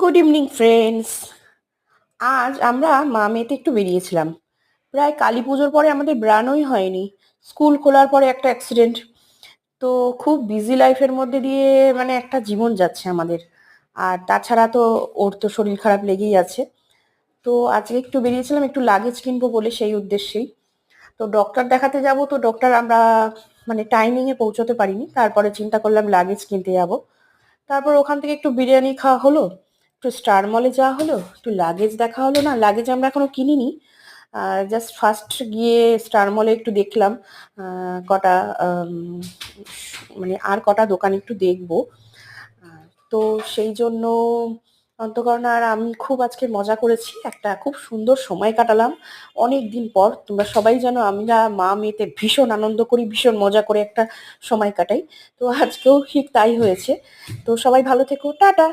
Good evening friends আজ আমরা মা মেয়েতে একটু বেরিয়েছিলাম। প্রায় কালী পুজোর পরে আমাদের বেরানোই হয়নি। স্কুল খোলার পরে একটা অ্যাক্সিডেন্ট তো খুব বিজি লাইফের মধ্যে দিয়ে মানে একটা জীবন যাচ্ছে আমাদের। আর তাছাড়া তো ওর তো শরীর খারাপ লেগেই আছে। তো আজকে একটু বেরিয়েছিলাম, একটু লাগেজ কিনবো বলে সেই উদ্দেশ্যেই। তো ডক্টর দেখাতে যাব তো ডক্টর আমরা মানে টাইমিংয়ে পৌঁছতে পারিনি। তারপরে চিন্তা করলাম লাগেজ কিনতে যাব। তারপর ওখান থেকে একটু বিরিয়ানি খাওয়া হলো। একটু স্টার মলে যাওয়া হলো, একটু লাগেজ দেখা হলো না লাগেজ আমরা এখনও কিনিনি। জাস্ট ফার্স্ট গিয়ে স্টার মলে একটু দেখলাম। কটা মানে আর কটা দোকান একটু দেখব। তো সেই জন্য অন্তকরণ আর আমি খুব আজকে মজা করেছি, একটা খুব সুন্দর সময় কাটালাম। অনেক দিন পর তোমরা সবাই জানো, আমরা মা মেয়েতে ভীষণ আনন্দ করি, ভীষণ মজা করে একটা সময় কাটাই। তো আজকেও ঠিক তাই হয়েছে। তো সবাই ভালো থেকো, টাটা!